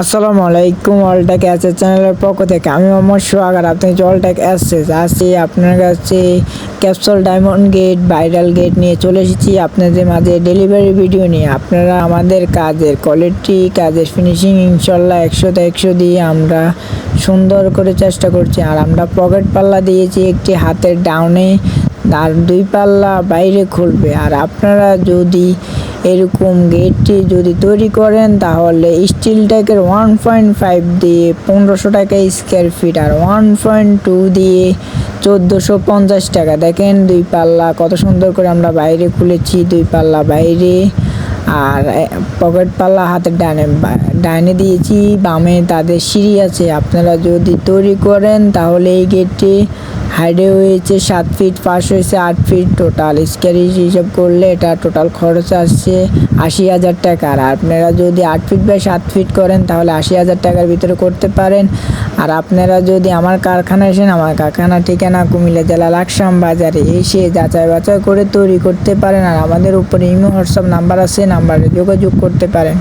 আসসালামু আলাইকুম অলটেক অ্যাসেস চ্যানেলের পক্ষ থেকে আমি মোহাম্মদ সোহাগার আপনি অলটেক অ্যাসেস আসছি আপনার কাছে capsule diamond gate viral gate নিয়ে চলে এসেছি। আপনাদের মাঝে ডেলিভারি ভিডিও নিয়ে। আপনারা আমাদের কাজের কোয়ালিটি কাজের ফিনিশিং ইনশাল্লাহ একশোতে একশো দিয়ে আমরা সুন্দর করে চেষ্টা করছি। আর আমরা পকেট পাল্লা দিয়েছি একটি হাতের ডাউনে আর দুই পাল্লা বাইরে খুলবে। আর আপনারা যদি এরকম গেটটি যদি তৈরি করেন, তাহলে স্টিল ট্যাকের ওয়ান পয়েন্ট ফাইভ দিয়ে পনেরোশো টাকা স্কোয়ার ফিট আর ওয়ান পয়েন্ট টু দিয়ে চোদ্দোশো পঞ্চাশ টাকা। দেখেন দুই পাল্লা কত সুন্দর করে আমরা বাইরে খুলেছি, দুই পাল্লা বাইরে। আর পকেট পাল্লা হাতের বা- ডাইনে দিয়েছি, বামে তাদের সিঁড়ি আছে। আপনারা যদি তৈরি করেন, তাহলে এই গেটটি হাইডে হয়েছে সাত ফিট পাশ হয়েছে আট ফিট টোটাল স্কোয়ার হিসাব করলে এটা টোটাল খরচ আসছে আশি হাজার টাকা। আর আপনারা যদি আট ফিট বাই সাত ফিট করেন, তাহলে আশি হাজার টাকার ভিতরে করতে পারেন। আর আপনারা যদি আমার কারখানা এসেন আমার কারখানা ঠিকানা কুমিল্লা জেলা লাকসাম বাজারে এসে যাচাই বাছাই করে তৈরি করতে পারেন। আর আমাদের উপরে ইমো, হোয়াটসঅ্যাপ নাম্বার আছে, নাম্বারে যোগাযোগ করতে পারেন।